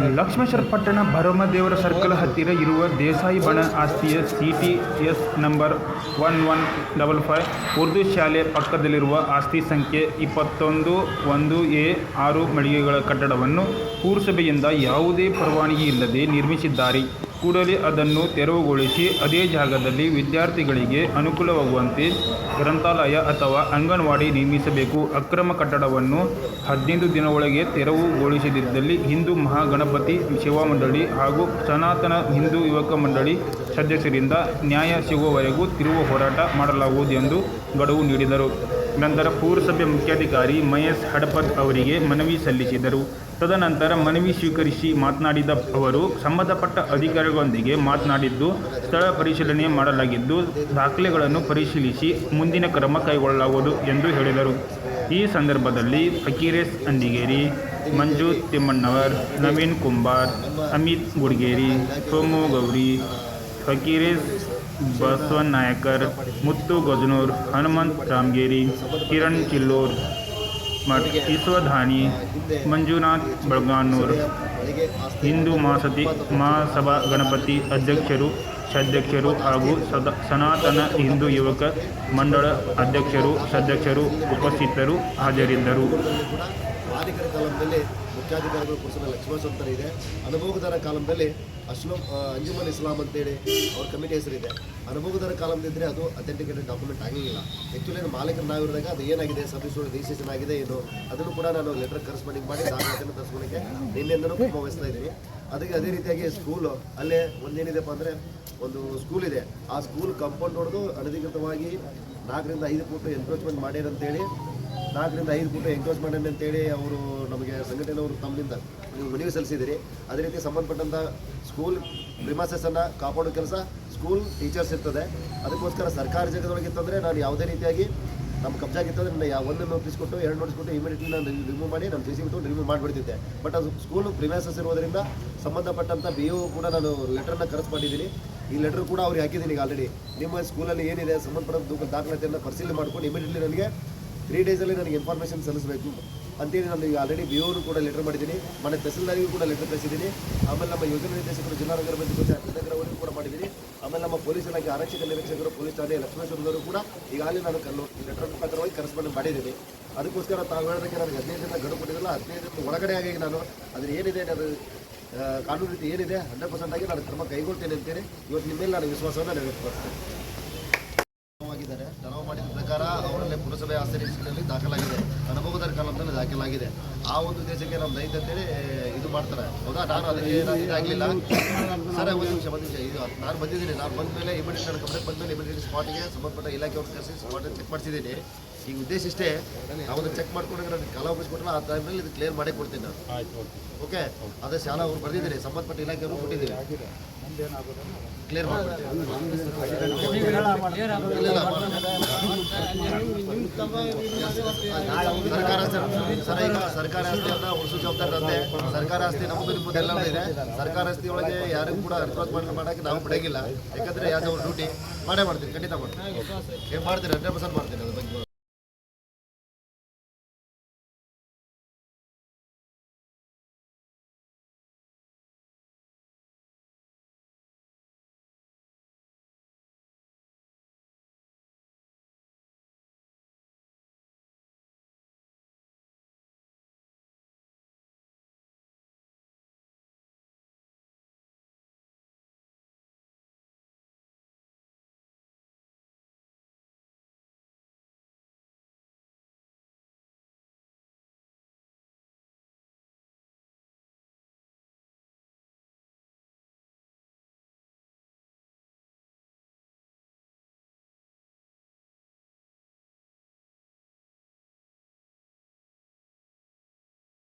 ಲಕ್ಷ್ಮೇಶ್ವರ ಪಟ್ಟಣ ಭರಮದೇವರ ಸರ್ಕಲ್ ಹತ್ತಿರ ಇರುವ ದೇಸಾಯಿ ಬಣ ಆಸ್ತಿಯ C T S number one one double five Urdu ಶಾಲೆ ಪಕ್ಕದಲ್ಲಿರುವ ಆಸ್ತಿ ಸಂಖ್ಯೆ ಇಪ್ಪತ್ತೊಂದು ಒಂದು ಎ ಆರು ಮಳಿಗೆಗಳ ಕಟ್ಟಡವನ್ನು ಪುರಸಭೆಯಿಂದ ಯಾವುದೇ ಪರವಾನಗಿ ಇಲ್ಲದೆ ನಿರ್ಮಿಸಿದ್ದಾರೆ. ಕೂಡಲೇ ಅದನ್ನು ತೆರವುಗೊಳಿಸಿ ಅದೇ ಜಾಗದಲ್ಲಿ ವಿದ್ಯಾರ್ಥಿಗಳಿಗೆ ಅನುಕೂಲವಾಗುವಂತೆ ಗ್ರಂಥಾಲಯ ಅಥವಾ ಅಂಗನವಾಡಿ ನಿರ್ಮಿಸಬೇಕು. ಅಕ್ರಮ ಕಟ್ಟಡವನ್ನು ಹದಿನೈದು ದಿನದೊಳಗೆ ತೆರವುಗೊಳಿಸದಿದ್ದಲ್ಲಿ ಹಿಂದೂ ಮಹಾಗಣಪತಿ ಸೇವಾ ಮಂಡಳಿ ಹಾಗೂ ಸನಾತನ ಹಿಂದೂ ಯುವಕ ಮಂಡಳಿ ಸದಸ್ಯರಿಂದ ನ್ಯಾಯ ಸಿಗುವವರೆಗೂ ತಿರುವು ಹೋರಾಟ ಮಾಡಲಾಗುವುದು ಎಂದು ಗಡುವು ನೀಡಿದರು. ನಂತರ ಪುರಸಭೆ ಮುಖ್ಯಾಧಿಕಾರಿ ಮಹೇಶ್ ಹಡಪತ್ ಅವರಿಗೆ ಮನವಿ ಸಲ್ಲಿಸಿದರು. ತದನಂತರ ಮನವಿ ಸ್ವೀಕರಿಸಿ ಮಾತನಾಡಿದ ಅವರು, ಸಂಬಂಧಪಟ್ಟ ಅಧಿಕಾರಿಗಳೊಂದಿಗೆ ಮಾತನಾಡಿದ್ದು, ಸ್ಥಳ ಪರಿಶೀಲನೆ ಮಾಡಲಾಗಿದ್ದು, ದಾಖಲೆಗಳನ್ನು ಪರಿಶೀಲಿಸಿ ಮುಂದಿನ ಕ್ರಮ ಕೈಗೊಳ್ಳಲಾಗುವುದು ಎಂದು ಹೇಳಿದರು. ಈ ಸಂದರ್ಭದಲ್ಲಿ ಫಕೀರೇಶ್ ಅಂಡಿಗೇರಿ ಮಂಜು ತಿಮ್ಮಣ್ಣವರ್, ನವೀನ್ ಕುಂಬಾರ್, ಅಮಿತ್ ಗುಡ್ಗೇರಿ, ಸೋಮು ಗೌರಿ ಫಕೀರೇಶ್ ಬಸವನ್ ನಾಯಕರ್, ಮುತ್ತು ಗಜನೂರ್, ಹನುಮಂತ್ ರಾಮಗೇರಿ ಕಿರಣ್ ಚಿಲ್ಲೂರ್, ಮಠ್ ಈಶ್ವಧಾನಿ ಮಂಜುನಾಥ್ ಬಳಗಾನೂರ್. ಹಿಂದೂ ಮಹಾಸತಿ ಮಹಾಸಭಾ ಗಣಪತಿ ಅಧ್ಯಕ್ಷರು ಸದಸ್ಯರು ಹಾಗೂ ಸದ, ಸನಾತನ ಹಿಂದೂ ಯುವಕ ಮಂಡಳ ಅಧ್ಯಕ್ಷರು ಸದಸ್ಯರು ಉಪಸ್ಥಿತರು ಹಾಜರಿದ್ದರು. ಮಾಲೀಕರ ಕಾಲಂದಲ್ಲಿ ಮುಖ್ಯಾಧಿಕಾರಿಗಳು ಪುರುಷನ ಲಕ್ಷ್ಮಣ ಇದೆ. ಅನುಭೋಗದರ ಕಾಲಂದಲ್ಲಿ ಅಶ್ಲಂ ಅಂಜುಮನ್ ಇಸ್ಲಾಂ ಅಂತೇಳಿ ಅವ್ರ ಕಮಿಟಿ ಹೆಸರಿದೆ. ಅನುಭೋಗದರ ಕಾಲದಿದ್ದರೆ ಅದು ಅಥೆಂಟಿಕೇಟೆಡ್ ಡಾಕ್ಯುಮೆಂಟ್ ಆಗಿಲ್ಲ. ಆ್ಯಕ್ಚುಲಿ ಮಾಲೀಕರು ನಾವಿರುವಾಗ ಅದು ಏನಾಗಿದೆ ಸರ್ವಿಸ್ ರಿಜಿಸ್ಟ್ರೇಷನ್ ಆಗಿದೆ ಏನು, ಅದನ್ನು ಕೂಡ ನಾನು ಲೆಟರ್ ಕರೆಸ್ಪಾಂಡಿಂಗ್ ಮಾಡಿ ದಾಖಲೆಯನ್ನು ತರಿಸ್ಕೊಳ್ಳೋಕ್ಕೆ ಕ್ರಮ ವಹಿಸ್ತಾ ಇದ್ದೀನಿ. ಅದಕ್ಕೆ ಅದೇ ರೀತಿಯಾಗಿ ಸ್ಕೂಲು ಅಲ್ಲೇ ಒಂದೇನಿದೆಪ್ಪ ಅಂದರೆ ಒಂದು ಸ್ಕೂಲ್ ಇದೆ. ಆ ಸ್ಕೂಲ್ ಕಂಪೌಂಡ್ ಹೊಡೆದು ಅನಧಿಕೃತವಾಗಿ ನಾಲ್ಕರಿಂದ ಐದು ಫೋಟೋ ಎನ್ಕ್ರೋಚ್ಮೆಂಟ್ ಮಾಡ್ಯಾರ ಅಂತೇಳಿ ನಾಲ್ಕರಿಂದ ಐದು ಫುಟ್ ಎಂಕ್ರೋಚ್ ಅಂತ ಅಂತೇಳಿ ಅವರು ನಮಗೆ ಸಂಘಟನೆಯವರು ತಮ್ಮಿಂದ ನೀವು ಮನವಿ ಸಲ್ಲಿಸಿದ್ದೀರಿ ಅದೇ ರೀತಿ ಸಂಬಂಧಪಟ್ಟಂಥ ಸ್ಕೂಲ್ ಪ್ರಿಮಾಸಸ್ಸನ್ನು ಕಾಪಾಡೋ ಕೆಲಸ ಸ್ಕೂಲ್ ಟೀಚರ್ಸ್ ಇರ್ತದೆ. ಅದಕ್ಕೋಸ್ಕರ ಸರ್ಕಾರಿ ಜಾಗದೊಳಗೆ ಇತ್ತಂದರೆ ನಾನು ಯಾವುದೇ ರೀತಿಯಾಗಿ ನಮ್ಮ ಕಬ್ಜಾಗಿತ್ತಂದ್ರೆ ನನ್ನ ಯಾವ ಒಂದು ನೋಟಿಸ್ ಕೊಟ್ಟು, ಎರಡು ನೋಟಿಸ್ ಕೊಟ್ಟು ಇಮಿಡಿಯೇಟ್ಲಿ ನಾನು ರಿಮೂವ್ ಮಾಡಿ ನಮ್ಮ ಸಿ ಸಿ ಬಿಟ್ಟು ರಿಮೂವ್ ಮಾಡಿಬಿಡ್ತಿದ್ದೆ. ಬಟ್ ಅದು ಸ್ಕೂಲ್ ಪ್ರಿಮಾಸಸ್ ಇರೋದರಿಂದ ಸಂಬಂಧಪಟ್ಟಂಥ ಬಿ ಒ ಕೂಡ ನಾನು ಲೆಟರ್ನ ಕರೆಸ್ಕೊಂಡಿದ್ದೀನಿ ಈ ಲೆಟರ್ ಕೂಡ ಅವ್ರಿಗೆ ಹಾಕಿದ್ದೀನಿ ಈಗ ಆಲ್ರೆಡಿ ನಿಮ್ಮ ಸ್ಕೂಲಲ್ಲಿ ಏನಿದೆ ಸಂಬಂಧಪಟ್ಟ ದಾಖ- ದಾಖಲಾತಿಯನ್ನು ಪರಿಶೀಲನೆ ಮಾಡ್ಕೊಂಡು ಇಮಿಡಿಯೇಟ್ಲಿ ನನಗೆ ತ್ರೀ ಡೇಸಲ್ಲಿ ನನಗೆ ಇನ್ಫಾರ್ಮೇಷನ್ ಸಲ್ಲಿಸಬೇಕು. ಅಂತೇಳಿ ನಾನು ಈಗ ಆಲ್ರೆಡಿ ಬಿ ಓನು ಕೂಡ ಲೆಟರ್ ಮಾಡಿದ್ದೀನಿ. ಮನೆ ತಹಸೀಲ್ದಾರಿಗೂ ಕೂಡ ಲೆಟರ್ ಕಳಿಸಿದ್ದೀನಿ. ಆಮೇಲೆ ನಮ್ಮ ಯೋಜನಾ ನಿರ್ದೇಶಕರು, ಜಿಲ್ಲಾ ನಗರ ಪಂಚಾಯತ್ ಅವರಿಗೂ ಕೂಡ ಮಾಡಿದ್ದೀನಿ. ಆಮೇಲೆ ನಮ್ಮ ಪೊಲೀಸ್ ಇಲಾಖೆ ಆರಕ್ಷಕ ನಿರೀಕ್ಷಕರು ಪೊಲೀಸ್ ಠಾಣೆ ಲಕ್ಷ್ಮೇಶ್ವರದವರು ಕೂಡ ಈಗಾಗಲೇ ನಾನು ಕಲ್ಲು ಲೆಟರ್ ಮುಖಾಂತರವಾಗಿ ಕರೆಸ್ಪಾಂಡ್ ಮಾಡಿದ್ದೀನಿ. ಅದಕ್ಕೋಸ್ಕರ ತಾವು ಹೇಳೋದಕ್ಕೆ ನನಗೆ ಹದಿನೈದು ದಿನ ಗಡು ಕೊಟ್ಟಿದ್ದಲ್ಲ ಹದಿನೈದು ದಿನ ಒಳಗಡೆ ಆಗಿ ನಾನು ಅದ್ರ ಏನಿದೆ ಅದು ಕಾನೂನು ರೀತಿ ಏನಿದೆ ಹಂಡ್ರೆಡ್ ಪರ್ಸೆಂಟ್ ಆಗಿ ನಾನು ಕ್ರಮ ಕೈಗೊಳ್ತೇನೆ ಅಂತೇಳಿ ಇವತ್ತು ನಿಮ್ಮ ಮೇಲೆ ನಾನು ವಿಶ್ವಾಸವನ್ನು ನಾನು ರಿಜಿಸ್ಟ್ರಿನಲ್ಲಿ ದಾಖಲಾಗಿದೆ. ಅನುಭವದ ಕಾಲದಲ್ಲಿ ದಾಖಲಾಗಿದೆ. ಆ ಒಂದು ದೇಶಕ್ಕೆ ನಮ್ಮ ದೈತ ಅಂತೇಳಿ ಇದು ಮಾಡ್ತಾರೆ. ಹೌದಾ? ನಾನು ಅದಕ್ಕೆ ನಾನು ಇದಾಗಲಿಲ್ಲ ಸರ್ ಒಂದು ನಿಮಿಷ ಒಂದು ನಿಮಿಷ ಇದು ನಾನು ಬಂದಿದ್ದೀನಿ. ನಾನು ಬಂದ ಮೇಲೆ ಇಮಿಡಿಯೇಟ್ ನಾನು ಕಂಪ್ಲೇಂಟ್ ಬಂದ ಮೇಲೆ ಇಮಿಡಿಯೇಟ್ ಸ್ಪಾಟಿಗೆ ಸಂಬಂಧಪಟ್ಟ ಇಲಾಖೆಯವ್ರು ಕರೆಸಿ ಸ್ಪಾಟ್ ಚೆಕ್ ಮಾಡಿಸಿದ್ದೀನಿ ಈಗ ಉದ್ದೇಶ ಇಷ್ಟೇ ನಾವು ಚೆಕ್ ಮಾಡ್ಕೊಂಡಾಗ ನಾನು ಕಾಲಾವಕಾಶ ಕೊಟ್ಟರೆ ಆ ಟೈಮಲ್ಲಿ ಇದು ಕ್ಲಿಯರ್ ಮಾಡೇ ಕೊಡ್ತೀನಿ ನಾನು. ಓಕೆ. ಅದೇ ಶಾಲಾ ಅವ್ರು ಬರೆದಿದ್ದೀನಿ ಸಂಬಂಧಪಟ್ಟ ಇಲಾಖೆಯವರು ಕೊಟ್ಟಿದ್ದೀನಿ ಕ್ಲಿಯರ್ ಮಾಡ್ತೀನಿ ಸರ್ಕಾರ ಸರ್ ಈಗ ಸರ್ಕಾರ ಆಸ್ತಿಯನ್ನ ಅಂತ ಜವಾಬ್ದಾರಿ ನಂದೆ ಸರ್ಕಾರ ಆಸ್ತಿ ನಮಗೆ ಎಲ್ಲ ಇದೆ. ಸರ್ಕಾರ ಆಸ್ತಿ ಒಳಗೆ ಯಾರಿಗೂ ಕೂಡ ಅರ್ಥವಾದ ಮಾಡಿ ಮಾಡೋಕ್ಕೆ ನಾವು ಬಿಡಂಗಿಲ್ಲ ಯಾಕಂದ್ರೆ ಯಾವ್ದೋ ಡ್ಯೂಟಿ ಮಾಡೇ ಮಾಡ್ತೀನಿ ಖಂಡಿತ ಮಾಡ್ತೀನಿ ಮಾಡ್ತೀನಿ ಹಂಡ್ರೆಡ್ ಪರ್ಸೆಂಟ್ ಮಾಡ್ತೀನಿ ಅದ್ರ ಬಗ್ಗೆ.